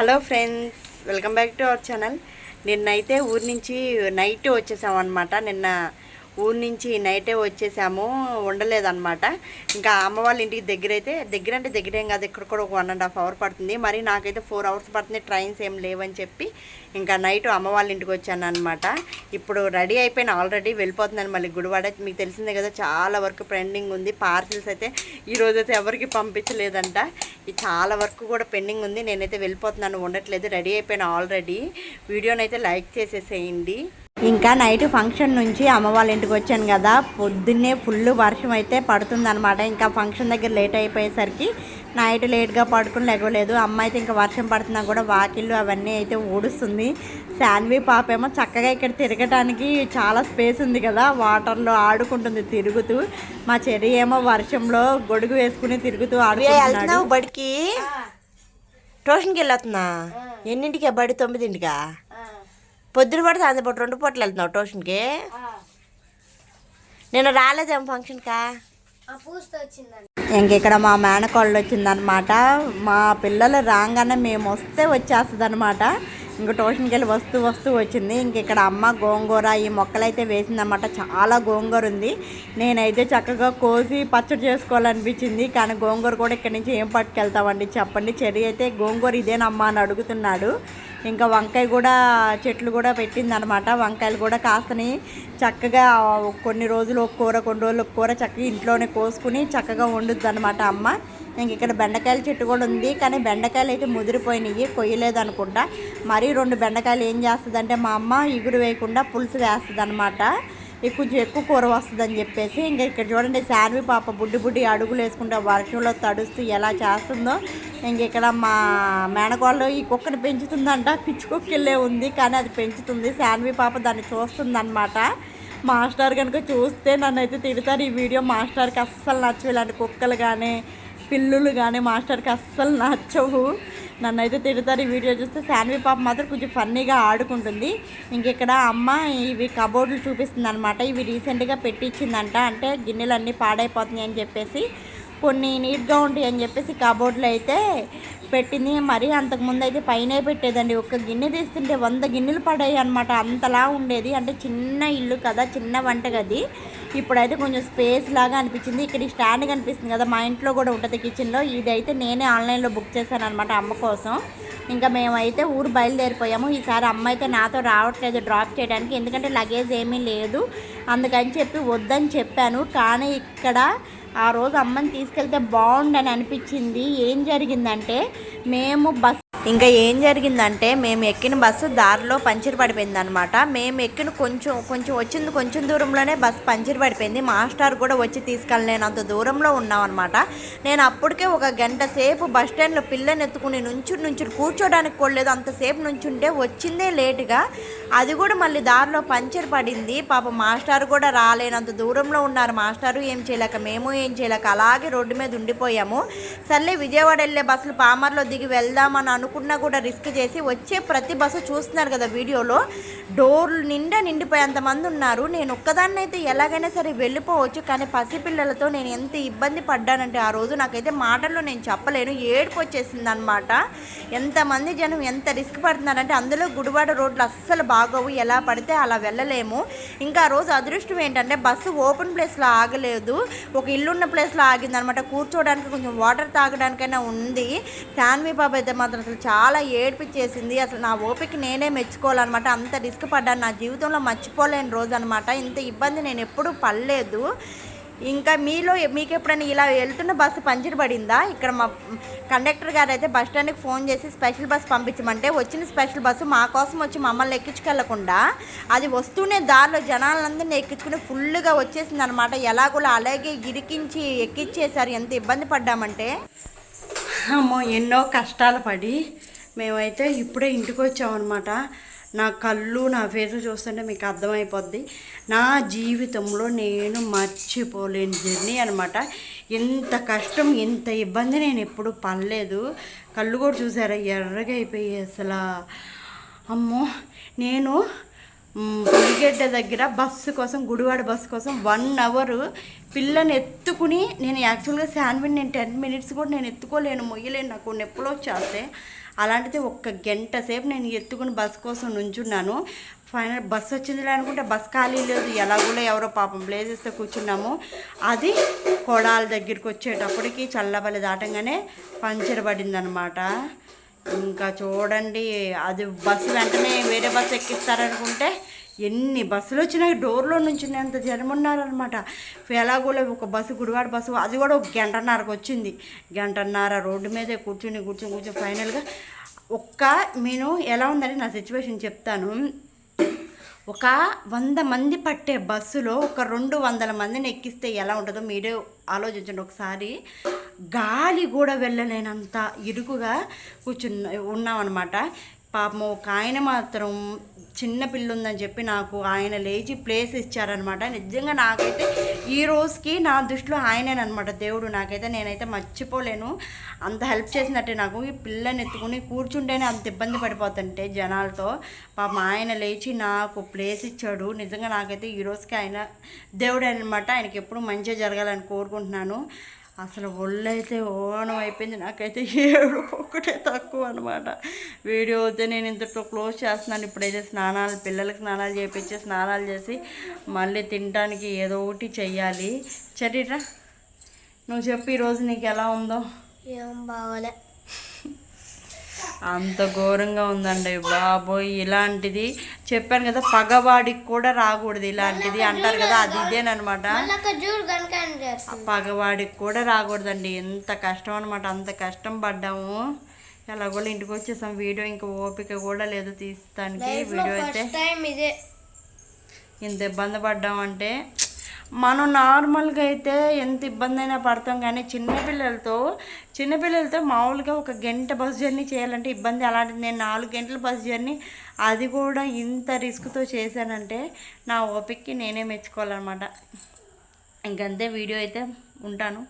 Hello friends welcome back to our channel. నిన్నైతే ఊరి నుంచి నైట్ వచ్చేసాము అనమాట నిన్న ఊరి నుంచి నైటే వచ్చేసాము. ఉండలేదన్నమాట. ఇంకా అమ్మ వాళ్ళ ఇంటికి దగ్గర అయితే దగ్గర అంటే దగ్గర ఏం కాదు. ఇక్కడ కూడా ఒక వన్ అండ్ హాఫ్ అవర్ పడుతుంది. మరి నాకైతే ఫోర్ అవర్స్ పడుతుంది. ట్రైన్స్ ఏం లేవని చెప్పి ఇంకా నైట్ అమ్మ వాళ్ళ ఇంటికి వచ్చాను అనమాట ఇప్పుడు రెడీ అయిపోయిన ఆల్రెడీ వెళ్ళిపోతున్నాను మళ్ళీ గుడివాడ. మీకు తెలిసిందే కదా చాలా వరకు పెండింగ్ ఉంది. పార్సిల్స్ అయితే ఈ అయితే ఎవరికి పంపించలేదంట. ఇది చాలా వరకు కూడా పెండింగ్ ఉంది. నేనైతే వెళ్ళిపోతున్నాను ఉండట్లేదు. రెడీ అయిపోయిన ఆల్రెడీ. వీడియోనైతే లైక్ చేసేసేయండి. ఇంకా నైట్ ఫంక్షన్ నుంచి అమ్మ వాళ్ళ ఇంటికి వచ్చాను కదా. పొద్దున్నే ఫుల్ వర్షం అయితే పడుతుందన్నమాట. ఇంకా ఫంక్షన్ దగ్గర లేట్ అయిపోయేసరికి నైట్ లేట్గా పడుకుని లేగలేదు అమ్మ అయితే ఇంకా వర్షం పడుతున్నా కూడా వాకిళ్ళు అవన్నీ అయితే ఊడుస్తుంది. శాన్వి పాప ఏమో చక్కగా ఇక్కడ తిరగటానికి చాలా స్పేస్ ఉంది కదా. వాటర్లో ఆడుకుంటుంది తిరుగుతూ. మా చెర్రి ఏమో వర్షంలో గొడుగు వేసుకుని తిరుగుతూ ఆడుకుంటున్నాడు. బడికి? ట్యూషన్కి వెళ్ళొస్తున్నా ఎన్నింటికి బడి తొమ్మిదింటికా? పొద్దున పడితే అంత పూట రెండు పూటలు వెళ్తున్నావు ట్యూషన్కి? నేను రాలేదేమో ఫంక్షన్కా? ఇంక ఇక్కడ మా మేనకోళ్ళు వచ్చిందనమాట మా పిల్లలు రాగానే మేము వస్తే వచ్చేస్తుంది అనమాట ఇంకా ట్యూషన్కి వెళ్ళి వస్తూ వస్తూ వచ్చింది. ఇంక ఇక్కడ అమ్మ గోంగూర ఈ మొక్కలైతే వేసిందన్నమాట. చాలా గోంగూర ఉంది. నేనైతే చక్కగా కోసి పచ్చడి చేసుకోవాలనిపించింది. కానీ గోంగూర కూడా ఇక్కడ నుంచి ఏం పట్టుకెళ్తామండి చెప్పండి. చెరి అయితే గోంగూర ఇదేనమ్మా అని అడుగుతున్నాడు. ఇంకా వంకాయ కూడా చెట్లు కూడా పెట్టిందనమాట వంకాయలు కూడా కాస్తని చక్కగా కొన్ని రోజులు ఒక కూర కొన్ని రోజులు ఒక కూర చక్కగా ఇంట్లోనే కోసుకుని చక్కగా వండుద్ది అనమాట అమ్మ. ఇంక ఇక్కడ బెండకాయల చెట్టు కూడా ఉంది. కానీ బెండకాయలు అయితే ముదిరిపోయినాయి. కొయ్యలేదు అనుకుంటా మరీ రెండు బెండకాయలు ఏం చేస్తుందంటే మా అమ్మ ఇగురు వేయకుండా పులుసు వేస్తుంది అనమాట కొంచెం ఎక్కువ కూర వస్తుందని చెప్పేసి ఇంకా ఇక్కడ చూడండి శాన్వి పాప బుడ్డి బుడ్డి అడుగులు వేసుకుంటే వర్షంలో తడుస్తూ ఎలా చేస్తుందో. ఇంక ఇక్కడ మా మేనకోళ్ళు ఈ కుక్కని పెంచుతుందంట. పిచ్చి కుక్కిళ్ళే ఉంది కానీ అది పెంచుతుంది. శాన్వి పాప దాన్ని చూస్తుందన్నమాట. మాస్టర్ కనుక చూస్తే నన్ను అయితే తిడతారు. ఈ వీడియో మాస్టర్కి అస్సలు నచ్చవు. ఇలాంటి కుక్కలు కానీ పిల్లులు కానీ మాస్టర్కి అస్సలు నచ్చవు. నన్ను అయితే తిడతారు ఈ వీడియో చూస్తే శాన్వి పాప మాత్రం కొంచెం ఫన్నీగా ఆడుకుంటుంది. ఇంకెక్కడ అమ్మ ఇవి కబోర్డులు చూపిస్తుంది అనమాట ఇవి రీసెంట్గా పెట్టించిందంట. అంటే గిన్నెలు పాడైపోతున్నాయి అని చెప్పేసి కొన్ని నీట్గా ఉంటాయి అని చెప్పేసి కబోర్డ్లో అయితే పెట్టింది. మరి అంతకుముందు అయితే పైన పెట్టేదండి. ఒక గిన్నె తీస్తుంటే వంద గిన్నెలు పడాయి అనమాట అంతలా ఉండేది. అంటే చిన్న ఇల్లు కదా చిన్న వంటగది ఇప్పుడైతే కొంచెం స్పేస్ లాగా అనిపించింది. ఇక్కడ ఈ స్టాండ్ కనిపిస్తుంది కదా మా ఇంట్లో కూడా ఉంటుంది కిచెన్లో ఇదైతే నేనే ఆన్లైన్లో బుక్ చేశాను అనమాట అమ్మ కోసం. ఇంకా మేమైతే ఊరు బయలుదేరిపోయాము. ఈసారి అమ్మ అయితే నాతో రావట్లేదు డ్రాప్ చేయడానికి. ఎందుకంటే లగేజ్ ఏమీ లేదు. అందుకని చెప్పి వద్దని చెప్పాను. కానీ ఇక్కడ ఆ రోజు అమ్మని తీసుకెళ్తే బాగుండని అనిపించింది. ఏం జరిగిందంటే మేము బస్ ఇంకా ఏం జరిగిందంటే మేము ఎక్కిన బస్సు దారిలో పంచర్ పడిపోయింది అనమాట మేము ఎక్కిన కొంచెం కొంచెం వచ్చింది కొంచెం దూరంలోనే బస్సు పంచర్ పడిపోయింది. మాస్టర్ కూడా వచ్చి తీసుకెళ్ళలేనంత దూరంలో ఉన్నాం అనమాట నేను అప్పటికే ఒక గంట సేపు బస్ స్టాండ్లో పిల్లని ఎత్తుకుని నుంచి నుంచి కూర్చోడానికి కూడలేదు అంతసేపు నుంచుంటే వచ్చిందే లేటుగా. అది కూడా మళ్ళీ దారిలో పంచర్ పడింది. పాప మాస్టర్ కూడా రాలేనంత దూరంలో ఉన్నారు మాస్టారు. ఏం చేయలేక మేము ఏం చేయలేక అలాగే రోడ్డు మీద ఉండిపోయాము. సర్లే విజయవాడ వెళ్ళే బస్సులు పామర్లో దిగి వెళ్దామని అనుకున్నా కూడా రిస్క్ చేసి వచ్చే ప్రతి బస్సు చూస్తున్నారు కదా వీడియోలో. డోర్లు నిండా నిండిపోయేంత మంది ఉన్నారు. నేను ఒక్కదాన్ని అయితే ఎలాగైనా సరే వెళ్ళిపోవచ్చు కానీ పసిపిల్లలతో నేను ఎంత ఇబ్బంది పడ్డానంటే ఆ రోజు నాకైతే మాటల్లో నేను చెప్పలేను ఏడుపు వచ్చేసింది అనమాట ఎంతమంది జనం ఎంత రిస్క్ పడుతున్నారంటే అందులో గుడివాడ రోడ్లు అస్సలు బాగోవు ఎలా పడితే అలా వెళ్ళలేము. ఇంకా ఆ రోజు అదృష్టం ఏంటంటే బస్సు ఓపెన్ ప్లేస్లో ఆగలేదు. ఒక ఇల్లున్న ప్లేస్లో ఆగిందనమాట. కూర్చోడానికి కొంచెం వాటర్ తాగడానికైనా ఉంది. శాన్వి బాబు అయితే మాత్రం అసలు చాలా ఏడ్పించేసింది. అసలు నా ఓపిక నేనే మెచ్చుకోవాలన్నమాట. అంత రిస్క్ పడ్డాను. నా జీవితంలో మర్చిపోలేని రోజు అనమాట ఇంత ఇబ్బంది నేను ఎప్పుడూ పడలేదు. ఇంకా మీలో మీకు ఎప్పుడైనా ఇలా వెళ్తున్న బస్సు పంచర్ పడిందా? ఇక్కడ మా కండక్టర్ గారు అయితే బస్ స్టాండ్కి ఫోన్ చేసి స్పెషల్ బస్సు పంపించమంటే వచ్చిన స్పెషల్ బస్సు మా కోసం వచ్చి మమ్మల్ని ఎక్కించుకెళ్ళకుండా అది వస్తూనే దారిలో జనాలందరినీ ఎక్కించుకుని ఫుల్గా వచ్చేసింది అనమాట ఎలాగోలా అలాగే ఇరికించి ఎక్కించేశారు ఎంత ఇబ్బంది పడ్డామంటే అమ్మో ఎన్నో కష్టాలు పడి మేమైతే ఇప్పుడే ఇంటికి వచ్చామన్నమాట. నా కళ్ళు నా ఫేస్ చూస్తుంటే మీకు అర్థమైపోద్ది. నా జీవితంలో నేను మర్చిపోలేని జర్నీ అనమాట ఇంత కష్టం ఇంత ఇబ్బంది నేను ఎప్పుడు పడలేదు. కళ్ళు కూడా చూసారా ఎర్రగా అయిపోయి అసలు. అమ్మో నేను పులిగడ్డ దగ్గర బస్సు కోసం గుడివాడ బస్సు కోసం వన్ అవర్ పిల్లని ఎత్తుకుని నేను యాక్చువల్గా శాండ్విచ్ నేను టెన్ మినిట్స్ కూడా నేను ఎత్తుకోలేను మొయ్యలేను నాకు నొప్పులు వచ్చేస్తే అలాంటిది ఒక్క గంట సేపు నేను ఎత్తుకుని బస్ కోసం నుంచున్నాను. ఫైనల్ బస్సు వచ్చిందిలే అనుకుంటే బస్ ఖాళీ లేదు ఎలాగోలో ఎవరో పాపం ప్లేసెస్తో కూర్చున్నాము. అది కొడాల దగ్గరికి వచ్చేటప్పటికి చల్లబలి దాటంగానే పంచర్ పడిందనమాట ఇంకా చూడండి అది బస్సు వెంటనే వేరే బస్సు ఎక్కిస్తారనుకుంటే ఎన్ని బస్సులు వచ్చినాయి డోర్లో నుంచి అంత జనం ఉన్నారనమాట ఎలాగోలే ఒక బస్సు గుడివాడ బస్సు అది కూడా ఒక గంటన్నరకు వచ్చింది. గంటన్నర రోడ్డు మీదే కూర్చుని కూర్చుని కూర్చొని ఫైనల్గా ఒక్క నేను ఎలా ఉందని నా సిచ్యువేషన్ చెప్తాను. ఒక వంద మంది పట్టే బస్సులో ఒక రెండు వందల మందిని ఎక్కిస్తే ఎలా ఉంటుందో మీరే ఆలోచించండి ఒకసారి. గాలి కూడా వెళ్ళలేనంత ఇరుకుగా కూర్చున్న ఉన్నామన్నమాట. పాపం ఒక ఆయన మాత్రం చిన్న పిల్ల ఉందని చెప్పి నాకు ఆయన లేచి ప్లేస్ ఇచ్చారనమాట నిజంగా నాకైతే ఈ రోజుకి నా దృష్టిలో ఆయనేనమాట దేవుడు. నాకైతే నేనైతే మర్చిపోలేను. అంత హెల్ప్ చేసినట్టే నాకు. ఈ పిల్లని ఎత్తుకుని కూర్చుంటేనే అంత ఇబ్బంది పడిపోతుంటే జనాలతో. పాపం ఆయన లేచి నాకు ప్లేస్ ఇచ్చాడు. నిజంగా నాకైతే ఈ రోజుకి ఆయన దేవుడు అనమాట ఆయనకి ఎప్పుడు మంచిగా జరగాలని కోరుకుంటున్నాను. అసలు ఒళ్ళైతే ఓనం అయిపోయింది. నాకైతే ఏడు ఒకటే తక్కువ అనమాట వీడియో అయితే నేను ఇంతతో క్లోజ్ చేస్తున్నాను. ఇప్పుడైతే స్నానాలు పిల్లలకి స్నానాలు చేయించి స్నానాలు చేసి మళ్ళీ తినడానికి ఏదో ఒకటి చెయ్యాలి. చరిట్రా నువ్వు చెప్పు ఈరోజు నీకు ఎలా ఉందో? ఏం బాగోలే. అంత ఘోరంగా ఉందండి. బాబోయ్ ఇలాంటిది చెప్పాను కదా పగవాడికి కూడా రాకూడదు ఇలాంటిది అంటారు కదా అది ఇదేనమాట పగవాడికి కూడా రాకూడదండి. ఎంత కష్టం అనమాట అంత కష్టం పడ్డాము. ఎలాగో ఇంటికి వచ్చేసాం. వీడియో ఇంకా ఓపిక కూడా లేదు తీస్తానికి. వీడియో అయితే ఇంత ఇబ్బంది పడ్డామంటే మనం నార్మల్గా అయితే ఎంత ఇబ్బంది అయినా పడతాం కానీ చిన్నపిల్లలతో చిన్నపిల్లలతో మామూలుగా ఒక గంట బస్ జర్నీ చేయాలంటే ఇబ్బంది. అలాంటిది నేను నాలుగు గంటల బస్ జర్నీ అది కూడా ఇంత రిస్క్తో చేశానంటే నా ఓపిక్కి నేనే మెచ్చుకోవాలన్నమాట. ఇంకంతే వీడియో అయితే ఉంటాను.